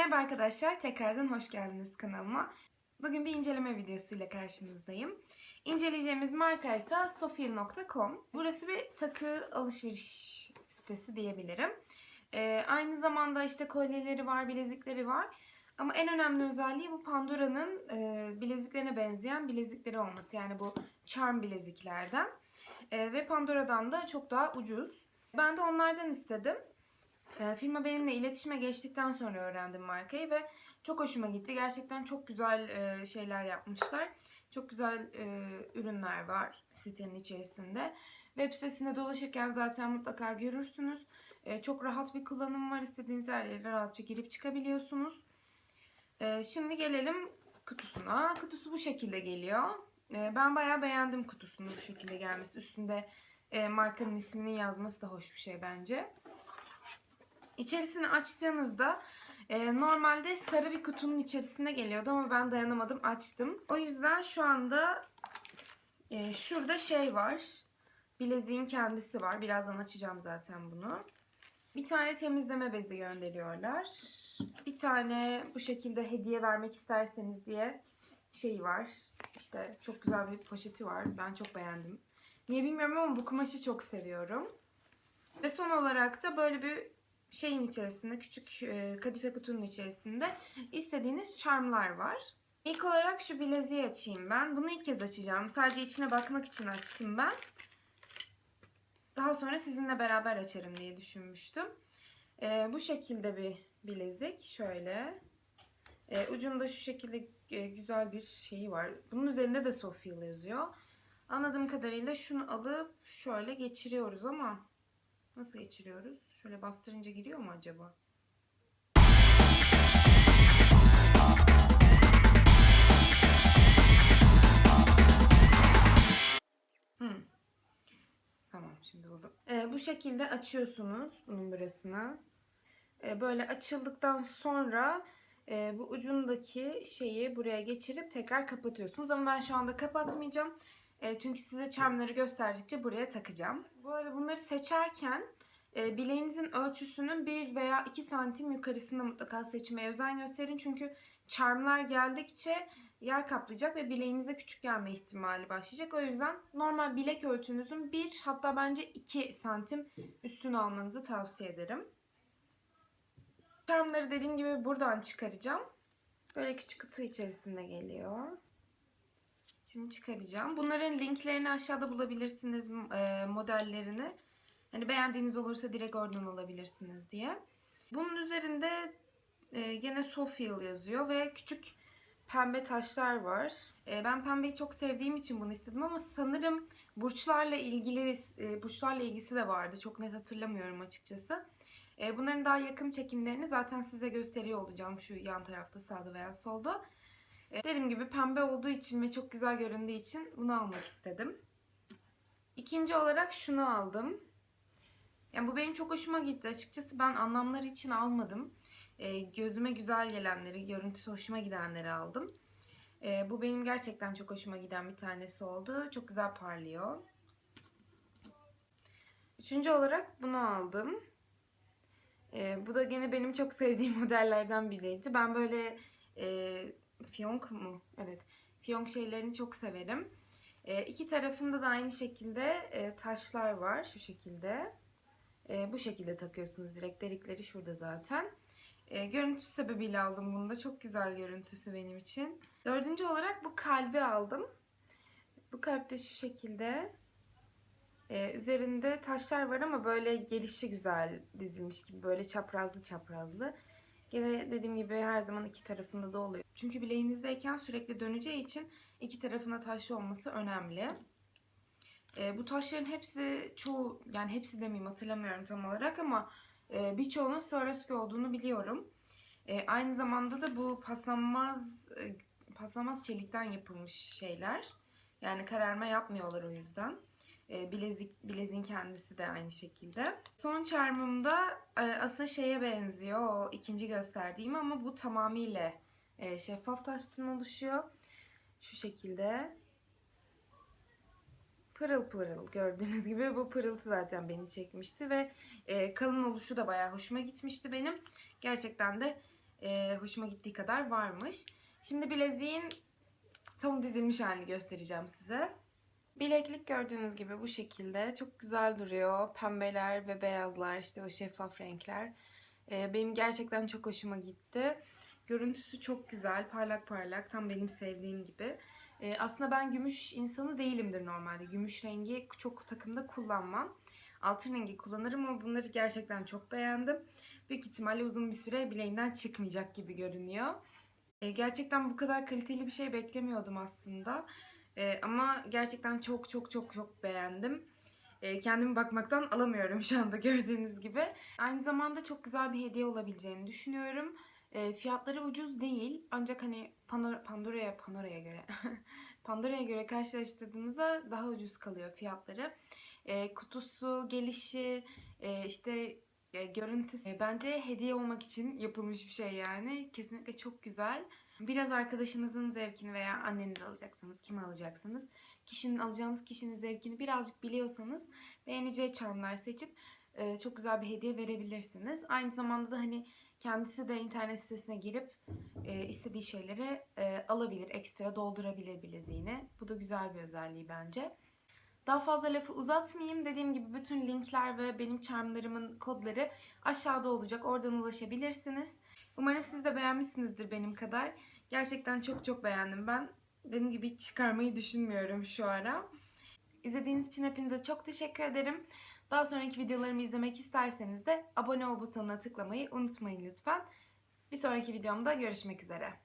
arkadaşlar, tekrardan hoş geldiniz kanalıma. Bugün bir inceleme videosuyla karşınızdayım. İnceleyeceğimiz marka ise sofil.com. Burası bir takı alışveriş sitesi diyebilirim. Ee, aynı zamanda işte kolyeleri var, bilezikleri var. Ama en önemli özelliği bu Pandora'nın e, bileziklerine benzeyen bilezikleri olması. Yani bu charm bileziklerden. E, ve Pandora'dan da çok daha ucuz. Ben de onlardan istedim. E, firma benimle iletişime geçtikten sonra öğrendim markayı ve çok hoşuma gitti. Gerçekten çok güzel e, şeyler yapmışlar. Çok güzel e, ürünler var sitenin içerisinde. Web sitesinde dolaşırken zaten mutlaka görürsünüz. E, çok rahat bir kullanım var. İstediğiniz her yere rahatça girip çıkabiliyorsunuz. E, şimdi gelelim kutusuna. Kutusu bu şekilde geliyor. E, ben bayağı beğendim kutusunu bu şekilde gelmesi. Üstünde e, markanın isminin yazması da hoş bir şey bence. İçerisini açtığınızda e, normalde sarı bir kutunun içerisinde geliyordu ama ben dayanamadım açtım. O yüzden şu anda e, şurada şey var. Bileziğin kendisi var. Birazdan açacağım zaten bunu. Bir tane temizleme bezi gönderiyorlar. Bir tane bu şekilde hediye vermek isterseniz diye şey var. İşte çok güzel bir poşeti var. Ben çok beğendim. Niye bilmiyorum ama bu kumaşı çok seviyorum. Ve son olarak da böyle bir şeyin içerisinde, küçük e, kadife kutunun içerisinde istediğiniz charmlar var. İlk olarak şu bileziği açayım ben. Bunu ilk kez açacağım. Sadece içine bakmak için açtım ben. Daha sonra sizinle beraber açarım diye düşünmüştüm. E, bu şekilde bir bilezik. Şöyle. E, ucunda şu şekilde e, güzel bir şeyi var. Bunun üzerinde de Sofia yazıyor. Anladığım kadarıyla şunu alıp şöyle geçiriyoruz ama nasıl geçiriyoruz? Şöyle bastırınca giriyor mu acaba? Hmm. Tamam şimdi buldum. Ee, bu şekilde açıyorsunuz bunun burasını. Ee, böyle açıldıktan sonra e, bu ucundaki şeyi buraya geçirip tekrar kapatıyorsunuz. Ama ben şu anda kapatmayacağım. E, çünkü size çarmları gösterdikçe buraya takacağım. Bu arada bunları seçerken e, bileğinizin ölçüsünün 1 veya 2 santim yukarısında mutlaka seçmeye özen gösterin. Çünkü çarmlar geldikçe yer kaplayacak ve bileğinize küçük gelme ihtimali başlayacak. O yüzden normal bilek ölçünüzün 1 hatta bence 2 santim üstünü almanızı tavsiye ederim. Çarmları dediğim gibi buradan çıkaracağım. Böyle küçük kutu içerisinde geliyor. Şimdi çıkaracağım. Bunların linklerini aşağıda bulabilirsiniz e, modellerini. Hani beğendiğiniz olursa direkt oradan alabilirsiniz diye. Bunun üzerinde e, gene Sofiel yazıyor ve küçük pembe taşlar var. E, ben pembeyi çok sevdiğim için bunu istedim ama sanırım burçlarla ilgili e, burçlarla ilgisi de vardı. Çok net hatırlamıyorum açıkçası. E, bunların daha yakın çekimlerini zaten size gösteriyor olacağım şu yan tarafta sağda veya solda. E, dediğim gibi pembe olduğu için ve çok güzel göründüğü için bunu almak istedim. İkinci olarak şunu aldım. Yani bu benim çok hoşuma gitti. Açıkçası ben anlamları için almadım. E, gözüme güzel gelenleri, görüntüsü hoşuma gidenleri aldım. E, bu benim gerçekten çok hoşuma giden bir tanesi oldu. Çok güzel parlıyor. Üçüncü olarak bunu aldım. E, bu da gene benim çok sevdiğim modellerden biriydi. Ben böyle e, fiyonk mu? Evet. Fiyonk şeylerini çok severim. E, iki tarafında da aynı şekilde e, taşlar var. Şu şekilde. E, bu şekilde takıyorsunuz direkt. Delikleri şurada zaten. E, görüntüsü sebebiyle aldım bunu da. Çok güzel görüntüsü benim için. Dördüncü olarak bu kalbi aldım. Bu kalp de şu şekilde. E, üzerinde taşlar var ama böyle gelişi güzel dizilmiş gibi. Böyle çaprazlı çaprazlı. Gene dediğim gibi her zaman iki tarafında da oluyor. Çünkü bileğinizdeyken sürekli döneceği için iki tarafında taşlı olması önemli. E, bu taşların hepsi çoğu yani hepsi demeyeyim hatırlamıyorum tam olarak ama e, birçoğunun Swarovski olduğunu biliyorum. E, aynı zamanda da bu paslanmaz e, paslanmaz çelikten yapılmış şeyler. Yani kararma yapmıyorlar o yüzden. E, bilezik bileziğin kendisi de aynı şekilde. Son çarmımda e, aslında şeye benziyor o ikinci gösterdiğim ama bu tamamıyla e, şeffaf taştan oluşuyor. Şu şekilde pırıl pırıl gördüğünüz gibi bu pırıltı zaten beni çekmişti ve e, kalın oluşu da bayağı hoşuma gitmişti benim. Gerçekten de Ee, hoşuma gittiği kadar varmış. Şimdi bileziğin son dizilmiş halini göstereceğim size. Bileklik gördüğünüz gibi bu şekilde çok güzel duruyor. Pembeler ve beyazlar işte o şeffaf renkler. Ee, benim gerçekten çok hoşuma gitti. Görüntüsü çok güzel, parlak parlak, tam benim sevdiğim gibi. Ee, aslında ben gümüş insanı değilimdir normalde. Gümüş rengi çok takımda kullanmam. Altın rengi kullanırım ama bunları gerçekten çok beğendim. Büyük ihtimalle uzun bir süre bileğimden çıkmayacak gibi görünüyor. Ee, gerçekten bu kadar kaliteli bir şey beklemiyordum aslında. Ee, ama gerçekten çok çok çok çok beğendim. Ee, kendimi bakmaktan alamıyorum şu anda gördüğünüz gibi. Aynı zamanda çok güzel bir hediye olabileceğini düşünüyorum. E, fiyatları ucuz değil ancak hani Pandora, Pandora'ya Pandora'ya göre Pandora'ya göre karşılaştırdığımızda daha ucuz kalıyor fiyatları. E, kutusu, gelişi, e, işte e, görüntüsü e, bence hediye olmak için yapılmış bir şey yani. Kesinlikle çok güzel. Biraz arkadaşınızın zevkini veya anneniz alacaksanız, kimi alacaksınız, kişinin alacağınız kişinin zevkini birazcık biliyorsanız beğeneceği charmlar seçip e, çok güzel bir hediye verebilirsiniz. Aynı zamanda da hani kendisi de internet sitesine girip e, istediği şeyleri e, alabilir, ekstra doldurabilir bileziğine. Bu da güzel bir özelliği bence. Daha fazla lafı uzatmayayım. Dediğim gibi bütün linkler ve benim charmlarımın kodları aşağıda olacak. Oradan ulaşabilirsiniz. Umarım siz de beğenmişsinizdir benim kadar. Gerçekten çok çok beğendim ben. Dediğim gibi hiç çıkarmayı düşünmüyorum şu ara. İzlediğiniz için hepinize çok teşekkür ederim. Daha sonraki videolarımı izlemek isterseniz de abone ol butonuna tıklamayı unutmayın lütfen. Bir sonraki videomda görüşmek üzere.